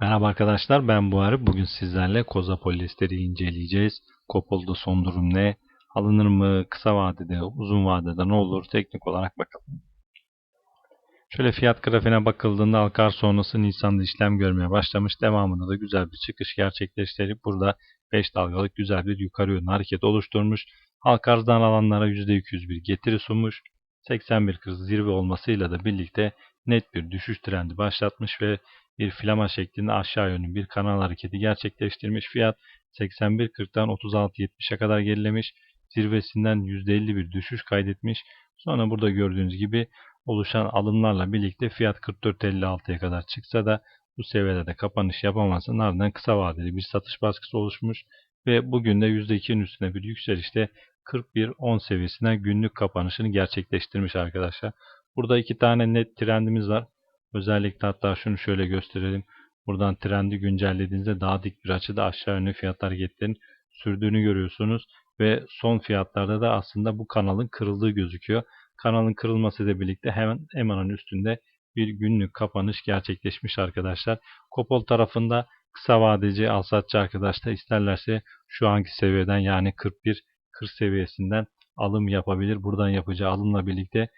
Merhaba arkadaşlar ben Buhari. Bugün sizlerle Koza polyesteri inceleyeceğiz. Kopol'da son durum ne? Alınır mı? Kısa vadede, uzun vadede ne olur? Teknik olarak bakalım. Şöyle fiyat grafiğine bakıldığında Alkar sonrası Nisan'da işlem görmeye başlamış. Devamında da güzel bir çıkış gerçekleştirip burada 5 dalgalık güzel bir yukarı yönlü hareket oluşturmuş. Halkarz'dan alanlara %200 bir getiri sunmuş. 81 kız zirve olmasıyla da birlikte net bir düşüş trendi başlatmış ve bir flama şeklinde aşağı yönlü bir kanal hareketi gerçekleştirmiş. Fiyat 81.40'dan 36.70'e kadar gerilemiş. Zirvesinden %50 bir düşüş kaydetmiş. Sonra burada gördüğünüz gibi oluşan alımlarla birlikte fiyat 44.56'ya kadar çıksa da bu seviyelerde kapanış yapamazsın. Ardından kısa vadeli bir satış baskısı oluşmuş ve bugün de %2'nin üstüne bir yükselişte 41.10 seviyesine günlük kapanışını gerçekleştirmiş arkadaşlar. Burada iki tane net trendimiz var. Özellikle hatta şunu şöyle gösterelim. Buradan trendi güncellediğinizde daha dik bir açıda aşağı yönlü fiyat hareketlerin sürdüğünü görüyorsunuz. Ve son fiyatlarda da aslında bu kanalın kırıldığı gözüküyor. Kanalın kırılması ile birlikte hemen EMA'nın üstünde bir günlük kapanış gerçekleşmiş arkadaşlar. Kopol tarafında kısa vadeci alsatçı arkadaşlar isterlerse şu anki seviyeden yani 41 40 seviyesinden alım yapabilir. Buradan yapacağı alımla birlikte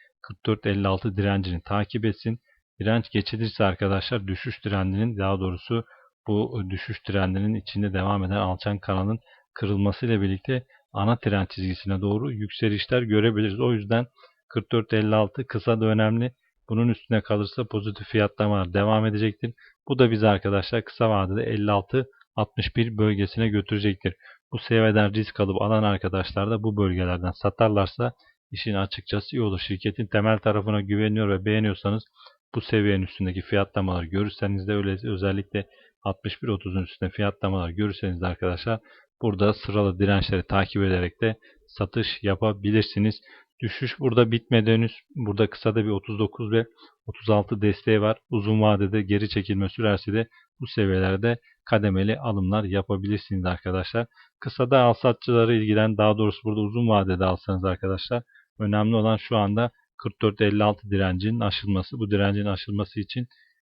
44.56 direncini takip etsin. Direnç geçilirse arkadaşlar düşüş trendinin daha doğrusu bu düşüş trendinin içinde devam eden alçan kanalın kırılması ile birlikte ana trend çizgisine doğru yükselişler görebiliriz. O yüzden 44.56 kısa da önemli. Bunun üstüne kalırsa pozitif fiyatlamalar devam edecektir. Bu da bizi arkadaşlar kısa vadede 56-61 bölgesine götürecektir. Bu seviyeden risk alıp alan arkadaşlar da bu bölgelerden satarlarsa işin açıkçası iyi olur. Şirketin temel tarafına güveniyor ve beğeniyorsanız bu seviyenin üstündeki fiyatlamalar görürseniz de öyle özellikle 61.30'un üstünde fiyatlamalar görürseniz de arkadaşlar burada sıralı dirençleri takip ederek de satış yapabilirsiniz. Düşüş burada bitmedi henüz. Burada kısada bir 39 ve 36 desteği var. Uzun vadede geri çekilme sürerse de bu seviyelerde kademeli alımlar yapabilirsiniz arkadaşlar. Kısada al satçıları ilgilen daha doğrusu burada uzun vadede alsanız arkadaşlar önemli olan şu anda 44-56 direncinin aşılması. Bu direncin aşılması için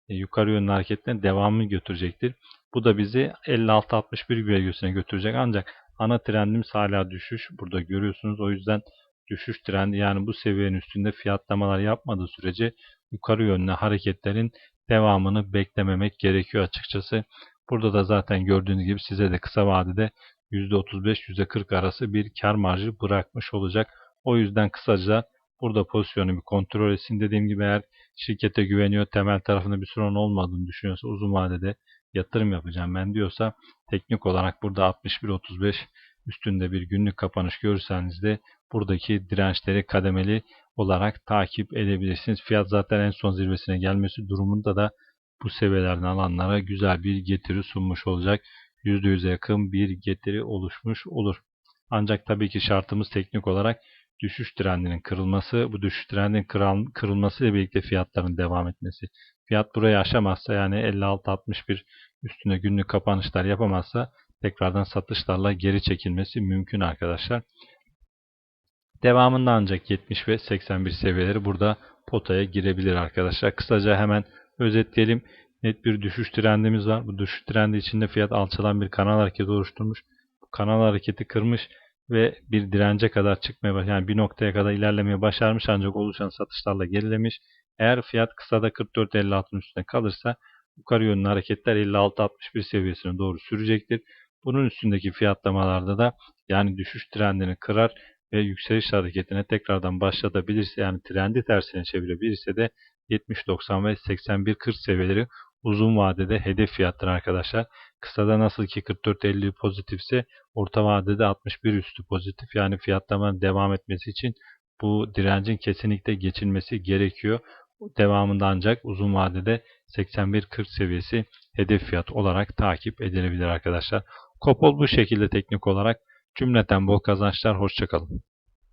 e, yukarı yönlü hareketten devamını götürecektir. Bu da bizi 56-61 bölgesine götürecek. Ancak ana trendimiz hala düşüş. Burada görüyorsunuz. O yüzden düşüş trendi yani bu seviyenin üstünde fiyatlamalar yapmadığı sürece yukarı yönlü hareketlerin devamını beklememek gerekiyor açıkçası. Burada da zaten gördüğünüz gibi size de kısa vadede %35-%40 arası bir kar marjı bırakmış olacak. O yüzden kısaca burada pozisyonu bir kontrol etsin. Dediğim gibi eğer şirkete güveniyor, temel tarafında bir sorun olmadığını düşünüyorsa uzun vadede yatırım yapacağım ben diyorsa teknik olarak burada 61-35 üstünde bir günlük kapanış görürseniz de buradaki dirençleri kademeli olarak takip edebilirsiniz. Fiyat zaten en son zirvesine gelmesi durumunda da bu seviyelerden alanlara güzel bir getiri sunmuş olacak. %100'e yakın bir getiri oluşmuş olur. Ancak tabii ki şartımız teknik olarak düşüş trendinin kırılması, bu düşüş trendinin kırılması ile birlikte fiyatların devam etmesi. Fiyat burayı aşamazsa yani 56-61 üstüne günlük kapanışlar yapamazsa tekrardan satışlarla geri çekilmesi mümkün arkadaşlar. Devamında ancak 70 ve 81 seviyeleri burada potaya girebilir arkadaşlar. Kısaca hemen özetleyelim. Net bir düşüş trendimiz var. Bu düşüş trendi içinde fiyat alçalan bir kanal hareketi oluşturmuş. Bu kanal hareketi kırmış ve bir dirence kadar çıkmaya baş yani bir noktaya kadar ilerlemeye başarmış ancak oluşan satışlarla gerilemiş. Eğer fiyat kısada 44-56'ın üstüne kalırsa yukarı yönlü hareketler 56-61 seviyesine doğru sürecektir. Bunun üstündeki fiyatlamalarda da yani düşüş trendini kırar ve yükseliş hareketine tekrardan başlatabilirse yani trendi tersine çevirebilirse de 70-90 ve 81-40 seviyeleri uzun vadede hedef fiyatlar arkadaşlar. Kısada nasıl ki 44-50 pozitifse orta vadede 61 üstü pozitif yani fiyatlamanın devam etmesi için bu direncin kesinlikle geçilmesi gerekiyor. Devamında ancak uzun vadede 81-40 seviyesi hedef fiyat olarak takip edilebilir arkadaşlar. Kopol bu şekilde teknik olarak cümleten bol kazançlar. Hoşçakalın.